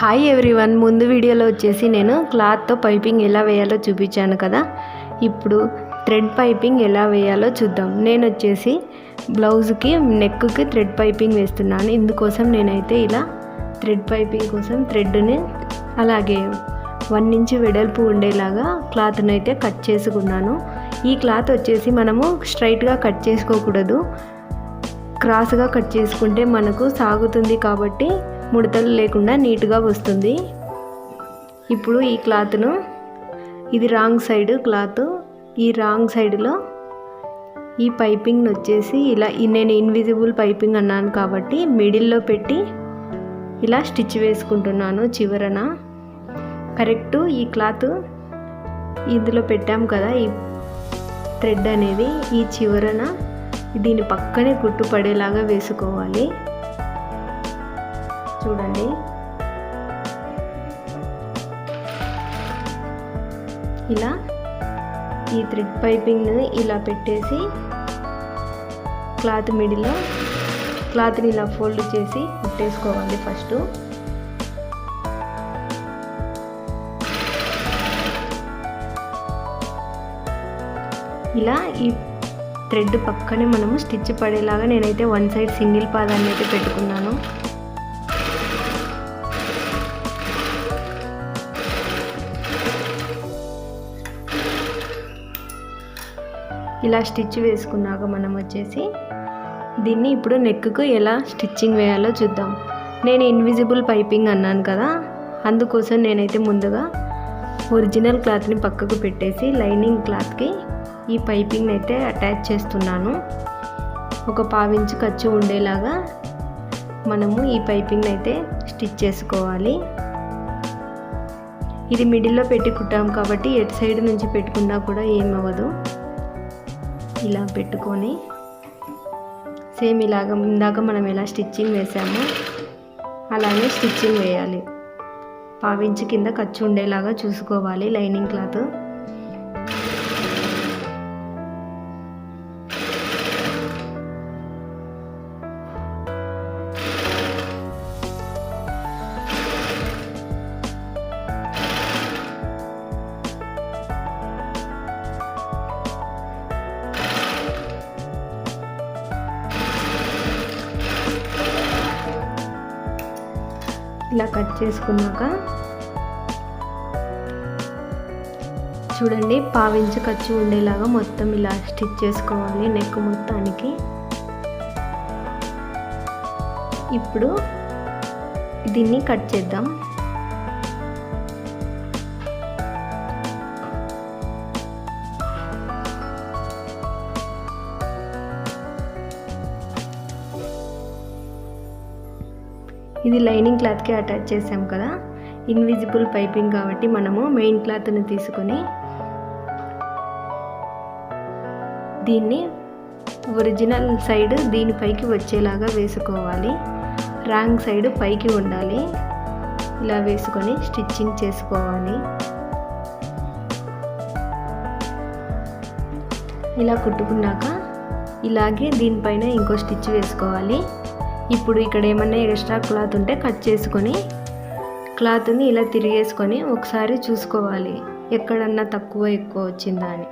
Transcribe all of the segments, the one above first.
Hi everyone ముందు వీడియోలో వచ్చేసి నేను క్లాత్తో పైపింగ్ ఎలా వేయాలో చూపించాను కదా. ఇప్పుడు థ్రెడ్ పైపింగ్ ఎలా వేయాలో చూద్దాం. నేను వచ్చేసి బ్లౌజ్కి నెక్కి థ్రెడ్ పైపింగ్ వేస్తున్నాను. ఇందుకోసం నేనైతే ఇలా థ్రెడ్ పైపింగ్ కోసం థ్రెడ్ని అలాగే వన్ ఇంచ్ వెడల్పు ఉండేలాగా క్లాత్ని అయితే కట్ చేసుకున్నాను. ఈ క్లాత్ వచ్చేసి మనము స్ట్రైట్గా కట్ చేసుకోకూడదు. క్రాస్గా కట్ చేసుకుంటే మనకు సాగుతుంది కాబట్టి ముడతలు లేకుండా నీట్గా వస్తుంది. ఇప్పుడు ఈ క్లాత్ను ఇది రాంగ్ సైడ్ క్లాత్. ఈ రాంగ్ సైడ్లో ఈ పైపింగ్ని వచ్చేసి ఇలా నేను ఇన్విజిబుల్ పైపింగ్ అన్నాను కాబట్టి మిడిల్లో పెట్టి ఇలా స్టిచ్ వేసుకుంటున్నాను చివరన. కరెక్ట్ ఈ క్లాత్ ఇందులో పెట్టాం కదా ఈ థ్రెడ్ అనేది. ఈ చివరన దీని పక్కనే కుట్టు పడేలాగా వేసుకోవాలి. చూడండి. ఇలా ఈ థ్రెడ్ పైపింగ్ని ఇలా పెట్టేసి క్లాత్ మిడిల్లో క్లాత్ని ఇలా ఫోల్డ్ చేసి కుట్టేసుకోవాలి ఫస్ట్. ఇలా ఈ థ్రెడ్ పక్కనే మనము స్టిచ్ పడేలాగా నేనైతే వన్ సైడ్ సింగిల్ పాదాన్ని అయితే పెట్టుకున్నాను. ఇలా స్టిచ్ వేసుకున్నాక మనం వచ్చేసి దీన్ని ఇప్పుడు నెక్కు ఎలా స్టిచ్చింగ్ వేయాలో చూద్దాం. నేను ఇన్విజిబుల్ పైపింగ్ అన్నాను కదా అందుకోసం నేనైతే ముందుగా ఒరిజినల్ క్లాత్ని పక్కకు పెట్టేసి లైనింగ్ క్లాత్కి ఈ పైపింగ్ని అయితే అటాచ్ చేస్తున్నాను. ఒక పావించు ఖర్చు ఉండేలాగా మనము ఈ పైపింగ్ అయితే స్టిచ్ చేసుకోవాలి. ఇది మిడిల్లో పెట్టుకుంటాం కాబట్టి ఎటు సైడ్ నుంచి పెట్టుకున్నా కూడా ఏమవ్వదు. ఇలా పెట్టుకొని సేమ్ ఇలాగ ఇందాక మనం ఎలా స్టిచ్చింగ్ వేసామో అలానే స్టిచ్చింగ్ వేయాలి. పావించి కింద ఖర్చు ఉండేలాగా చూసుకోవాలి లైనింగ్ క్లాత్. ఇలా కట్ చేసుకున్నాక చూడండి పావించి ఖర్చు ఉండేలాగా మొత్తం ఇలా స్టిచ్ చేసుకోవాలి నెక్ మొత్తానికి. ఇప్పుడు దీన్ని కట్ చేద్దాం. ఇది లైనింగ్ క్లాత్కి అటాచ్ చేసాం కదా. ఇన్విజిబుల్ పైపింగ్ కాబట్టి మనము మెయిన్ క్లాత్ని తీసుకొని దీన్ని ఒరిజినల్ సైడ్ దీనిపైకి వచ్చేలాగా వేసుకోవాలి. రాంగ్ సైడ్ పైకి ఉండాలి. ఇలా వేసుకొని స్టిచ్చింగ్ చేసుకోవాలి. ఇలా కుట్టుకున్నాక ఇలాగే దీనిపైన ఇంకో స్టిచ్ వేసుకోవాలి. ఇప్పుడు ఇక్కడ ఏమన్నా ఎక్స్ట్రా క్లాత్ ఉంటే కట్ చేసుకొని క్లాత్ని ఇలా తిరిగేసుకొని ఒకసారి చూసుకోవాలి. ఎక్కడన్నా తక్కువ ఎక్కువ వచ్చిందా అని.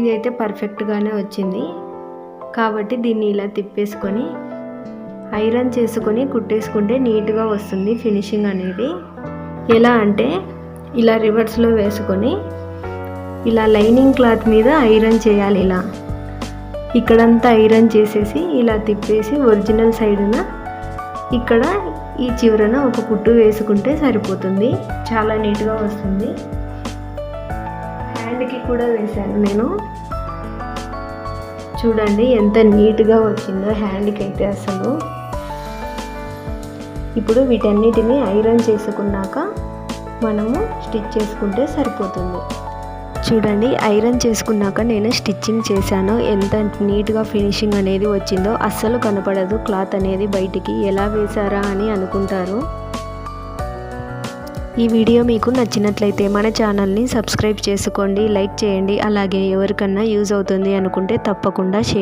ఇదైతే పర్ఫెక్ట్గానే వచ్చింది. కాబట్టి దీన్ని ఇలా తిప్పేసుకొని ఐరన్ చేసుకొని కుట్టేసుకుంటే నీట్గా వస్తుంది ఫినిషింగ్ అనేది. ఎలా అంటే ఇలా రివర్స్లో వేసుకొని ఇలా లైనింగ్ క్లాత్ మీద ఐరన్ చేయాలి ఇలా. ఇక్కడంతా ఐరన్ చేసేసి ఇలా తిప్పేసి ఒరిజినల్ సైడున ఇక్కడ ఈ చివరన ఒక కుట్టు వేసుకుంటే సరిపోతుంది. చాలా నీట్గా వస్తుంది. హ్యాండ్కి కూడా వేశాను నేను. చూడండి ఎంత నీట్గా వచ్చిందో హ్యాండ్కి అయితే అసలు. ఇప్పుడు వీటన్నిటిని ఐరన్ చేసుకున్నాక మనము స్టిచ్ చేసుకుంటే సరిపోతుంది. చూడండి ఐరన్ చేసుకున్నాక నేను స్టిచ్చింగ్ చేశాను. ఎంత నీట్గా ఫినిషింగ్ అనేది వచ్చిందో అస్సలు కనపడదు క్లాత్ అనేది బయటికి. ఎలా వేశారా అని అనుకుంటారు. ఈ వీడియో మీకు నచ్చినట్లయితే మన ఛానల్ని సబ్స్క్రైబ్ చేసుకోండి లైక్ చేయండి. అలాగే ఎవరికన్నా యూజ్ అవుతుంది అనుకుంటే తప్పకుండా షేర్